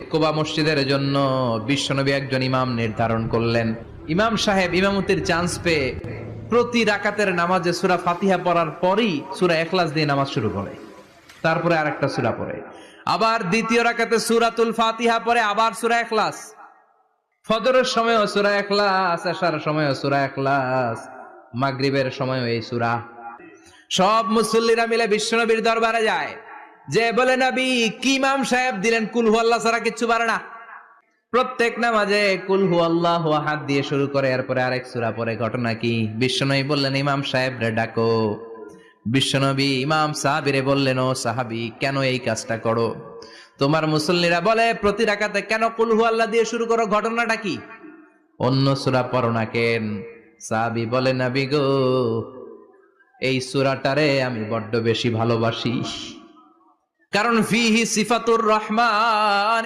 কোবা মসজিদের জন্য বিশ্বনবী একজন ইমাম নির্ধারণ করলেন। ইমাম সাহেব ইমামতির চান্স পেয়ে প্রতি রাকাতের নামাজে সুরা ফাতিহা পড়ার পরই সুরা এখলাস দিয়ে নামাজ শুরু করে। তারপরে আরেকটা সুরা পড়ে। আবার দ্বিতীয় রাকাতে সুরাতুল ফাতিহা পরে আবার সুরা এখলাস ফজরের সময়ও সুরা এখলাস আসার সময়ও সুরা এখলাস মাগরিবের সময়ও এই সুরা। সব মুসল্লিরা মিলে বিশ্বনবীর দরবারে যায়। যে বলে নবী, কি ইমাম সাহেব দিলেন? কুল হু আল্লাহ ছাড়া কিচ্ছু পারে না। প্রত্যেক নামাজে কুল হু আল্লাহ হাত দিয়ে শুরু করে, এরপরে আরেক সূরা পরে, ঘটনা কি? বিশ্বনবী বললেন, ইমাম সাহেব রে ডাকো। বিশ্বনবী ইমাম সাহাবিরে বললেন, ও সাহাবি, কেন এই কাজটা করো? তোমার মুসল্লিরা বলে, প্রতি রাকাতে কেন কুল হু আল্লাহ দিয়ে শুরু করো? ঘটনাটা কি? অন্য সূরা পড়ো না কেন? সাহাবি বলে, নবী গো, এই সূরাটারে আমি বড্ড বেশি ভালোবাসি। কারণ ফিহি সিফাতুর রহমান।